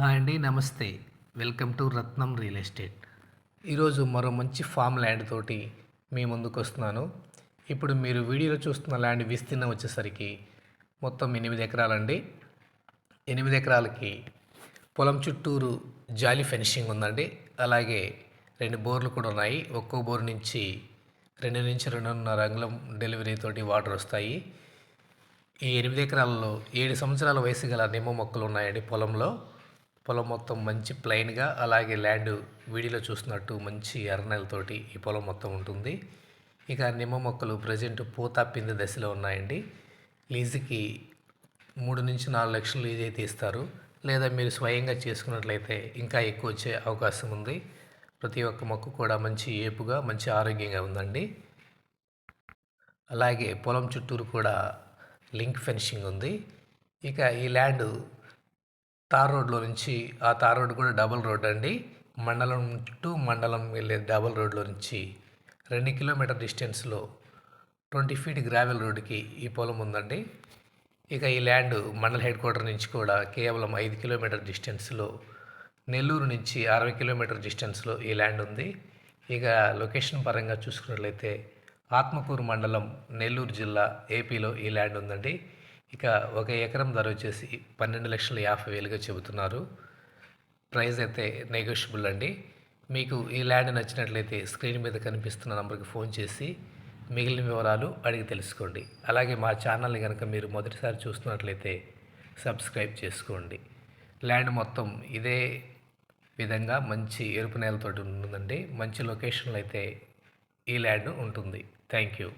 Hi అండి నమస్తే. Welcome to Ratnam real estate. ఈరోజు మరో మంచి ఫామ్ ల్యాండ్ తోటి మీ ముందుకు వస్తున్నాను. ఇప్పుడు మీరు వీడియోలో చూస్తున్న ల్యాండ్ విస్తీర్ణం వచ్చేసరికి మొత్తం ఎనిమిది ఎకరాలండి. ఎనిమిది ఎకరాలకి పొలం చుట్టూరు జాలి ఫెన్షింగ్ ఉందండి. అలాగే రెండు బోర్లు కూడా ఉన్నాయి. ఒక్కో బోర్ నుంచి రెండు నుంచి రెండున్నర అంగుళం డెలివరీ తోటి వాటర్ వస్తాయి. ఈ ఎనిమిది ఎకరాలలో ఏడు సంవత్సరాల వయసు గల నిమ్మ మొక్కలు ఉన్నాయండి పొలంలో. పొలం మొత్తం మంచి ప్లెయిన్గా అలాగే ల్యాండ్ వీడియోలో చూస్తున్నట్టు మంచి ఎర్రనెలతోటి ఈ పొలం మొత్తం ఉంటుంది. ఇక నిమ్మ మొక్కలు ప్రజెంట్ పూత పింది దశలో ఉన్నాయండి. లీజుకి మూడు నుంచి నాలుగు లక్షలు లీజ్ అయితే ఇస్తారు. లేదా మీరు స్వయంగా చేసుకున్నట్లయితే ఇంకా ఎక్కువ వచ్చే అవకాశం ఉంది. ప్రతి ఒక్క మొక్క కూడా మంచి ఏపుగా మంచి ఆరోగ్యంగా ఉందండి. అలాగే పొలం చుట్టూరు కూడా లింక్ ఫెన్షింగ్ ఉంది. ఇక ఈ ల్యాండ్ తార్ రోడ్లో నుంచి ఆ తార్ రోడ్ కూడా డబుల్ రోడ్ అండి. మండలం టు మండలం వెళ్ళే డబుల్ రోడ్లో నుంచి రెండు కిలోమీటర్ డిస్టెన్స్లో ట్వంటీ ఫీట్ గ్రావెల్ రోడ్డుకి ఈ పొలం ఉందండి. ఇక ఈ ల్యాండ్ మండల హెడ్ క్వార్టర్ నుంచి కూడా కేవలం ఐదు కిలోమీటర్ డిస్టెన్స్లో నెల్లూరు నుంచి అరవై కిలోమీటర్ డిస్టెన్స్లో ఈ ల్యాండ్ ఉంది. ఇక లొకేషన్ పరంగా చూసుకున్నట్లయితే ఆత్మకూరు మండలం నెల్లూరు జిల్లా ఏపీలో ఈ ల్యాండ్ ఉందండి. ఇక ఒక ఎకరం ధర వచ్చేసి పన్నెండు లక్షల యాభై వేలుగా చెబుతున్నారు. ప్రైస్ అయితే నెగోషియబుల్ అండి. మీకు ఈ ల్యాండ్ నచ్చినట్లయితే స్క్రీన్ మీద కనిపిస్తున్న నంబర్కి ఫోన్ చేసి మిగిలిన వివరాలు అడిగి తెలుసుకోండి. అలాగే మా ఛానల్ని కనుక మీరు మొదటిసారి చూస్తున్నట్లయితే సబ్స్క్రైబ్ చేసుకోండి. ల్యాండ్ మొత్తం ఇదే విధంగా మంచి ఎరుపు నేలతోటి ఉంటుందండి. మంచి లొకేషన్లో అయితే ఈ ల్యాండ్ ఉంటుంది. Thank you.